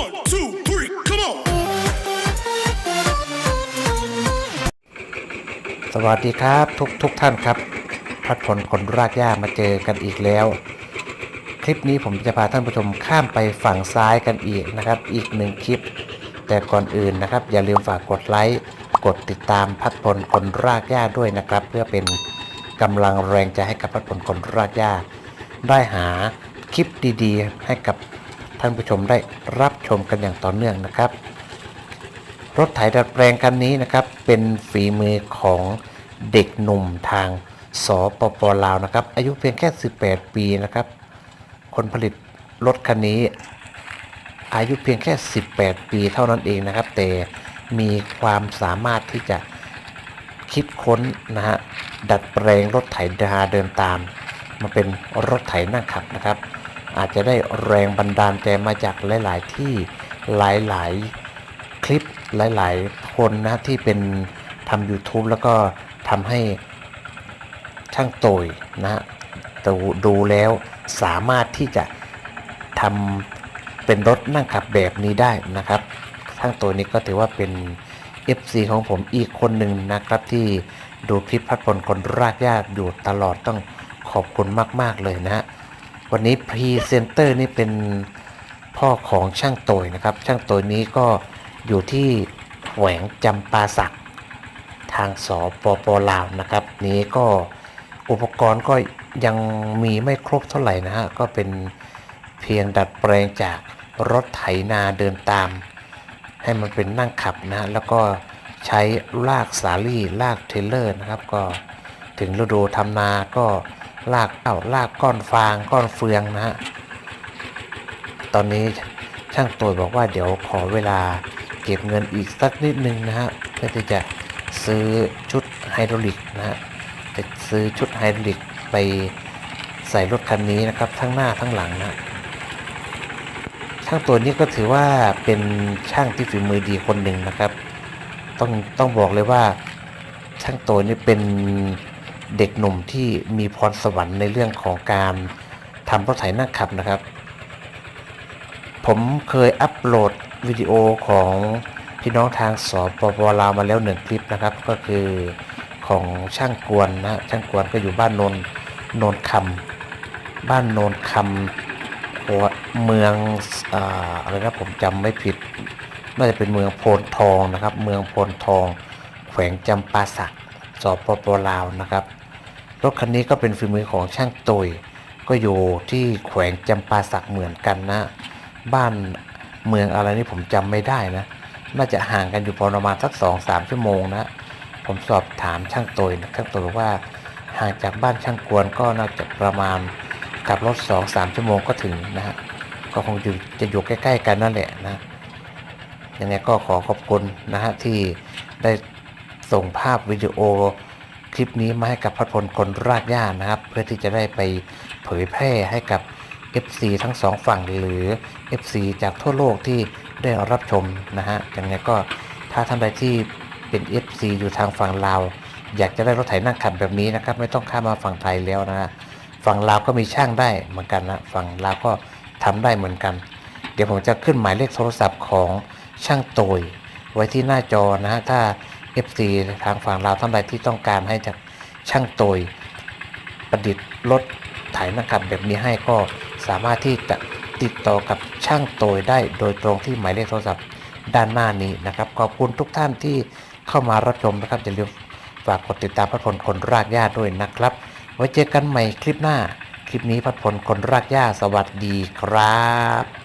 One, two, three, come on. สวัสดีครับทุกทุกท่านครับ พัดผลคนรากหญ้ามาเจอกันอีกแล้ว คลิปนี้ผมจะพาท่านผู้ชมข้ามไปฝั่งซ้ายกันอีกนะครับ อีกหนึ่งคลิป แต่ก่อนอื่นนะครับ อย่าลืมฝากกดไลค์กดติดตามพัดผลคนรากหญ้าด้วยนะครับ เพื่อเป็นกำลังแรงใจให้กับพัดผลคนรากหญ้าได้หาคลิปดีๆ ให้กับ ท่านผู้ชมได้รับชมกันอย่างต่อเนื่องนะครับ รถไถดัดแปลงคันนี้นะครับ เป็นฝีมือของเด็กหนุ่มทางสปปลาวนะครับ อายุเพียงแค่ 18 ปีนะครับ คนผลิตรถคันนี้ อายุเพียงแค่ 18 ปีเท่านั้นเองนะครับ แต่มีความสามารถที่จะคิดค้นนะฮะดัดแปลงรถไถดาเดินตาม มาเป็นรถไถนั่งขับนะครับ อาจจะได้แรงบันดาลใจมาจากหลาย ๆ ที่หลาย ๆ คลิปหลาย ๆ คนนะที่เป็นทำ YouTube แล้วก็ทำให้ช่างโตยนะฮะดูดูแล้วสามารถที่จะทำเป็นรถนั่งขับแบบนี้ได้นะครับช่างโตยนี้ก็ถือว่าเป็น FC ของผมอีกคนหนึ่งนะครับที่ดูคลิปพัดพลคนรากหญ้าอยู่ตลอดต้องขอบคุณมาก ๆ เลยนะฮะ วันนี้พรีเซนเตอร์นี่เป็นพ่อของช่างโตยนะครับ ช่างโตยนี้ก็อยู่ที่แขวงจำปาสักทางสปปลาวนะครับ นี้ก็อุปกรณ์ก็ยังมีไม่ครบเท่าไหร่นะฮะก็เป็นเพียงดัดแปลงจากรถไถนาเดินตาม ให้มันเป็นนั่งขับนะฮะแล้วก็ใช้ลากสาลี่ลากเทรลเลอร์นะครับ ก็ถึงฤดูทำนาก็ ลากเอ้าลากก้อนฟางก้อนเฟืองนะฮะตอนนี้ช่างตัวบอกว่าเดี๋ยวขอเวลาเก็บเงินอีกสักนิดนึงนะฮะเพื่อที่จะซื้อชุดไฮดรอลิกนะฮะจะซื้อชุดไฮดรอลิกไปใส่รถคันนี้นะครับ ทั้งหน้าทั้งหลังนะช่างตัวนี้ก็ถือว่าเป็นช่างที่ฝีมือดีคนหนึ่งนะครับ ต้องต้องบอกเลยว่าช่างตัวนี้เป็น เด็กหนุ่มที่มีพรสวรรค์ในเรื่องของการทำรถไถนั่งขับนะครับ ผมเคยอัปโหลดวิดีโอของพี่น้องทางสปปลาวมาแล้วหนึ่งคลิปนะครับ ก็คือของช่างกวนนะช่างกวนก็อยู่บ้านโนนโนนคำบ้านโนนคำหัวเมืองออะไรนะผมจำไม่ผิดน่าจะเป็นเมืองโพนทองนะครับ เมืองโพนทอง แขวงจำปาสักสปปลาวนะครับ รถคันนี้ก็เป็นฝีมือของช่างตยก็อยู่ที่แขวงจำปาสักเหมือนกันนะ บ้านเมืองอะไรนี่ผมจำไม่ได้นะ น่าจะห่างกันอยู่ประมาณสักสองสามชั่วโมงนะ ผมสอบถามช่างตยนะช่างตยบอกว่าห่างจากบ้านช่างกวนก็น่าจะประมาณขับรถสองสามชั่วโมงก็ถึงนะฮะก็คงอยู่จะอยู่ใกล้ๆกันนั่นแหละนะยังไงก็ขอขอบคุณนะฮะที่ได้ส่งภาพวิดีโอ คลิปนี้มาให้กับพัดพลคนรากหญ้านะครับ เพื่อที่จะได้ไปเผยแพร่ให้กับ FC ทั้งสองฝั่งหรือ FC จากทั่วโลกที่ได้รับชมนะฮะยังไงก็ถ้าท่านใดที่เป็น FC อยู่ทางฝั่งลาว อยากจะได้รถไถนั่งขับแบบนี้นะครับ ไม่ต้องข้ามมาฝั่งไทยแล้วนะฮะฝั่งลาวก็มีช่างได้เหมือนกันนะฝั่งลาวก็ทำได้เหมือนกัน เดี๋ยวผมจะขึ้นหมายเลขโทรศัพท์ของช่างโตย ไว้ที่หน้าจอนะฮะถ้า FC ทางฝั่งลาท่านใดที่ต้องการให้จากช่างโตยประดิษฐ์รถไถนักขับแบบนี้ให้ก็สามารถที่จะติดต่อกับช่างโตยได้โดยตรงที่หมายเลขโทรศัพท์ด้านหน้านี้นะครับ ขอบคุณทุกท่านที่เข้ามารับชมนะครับอย่าลืมฝากกดติดตามพัดพลคนรากหญ้าด้วยนะครับ ไว้เจอกันใหม่คลิปหน้า คลิปนี้พัดพลคนรากหญ้าสวัสดีครับ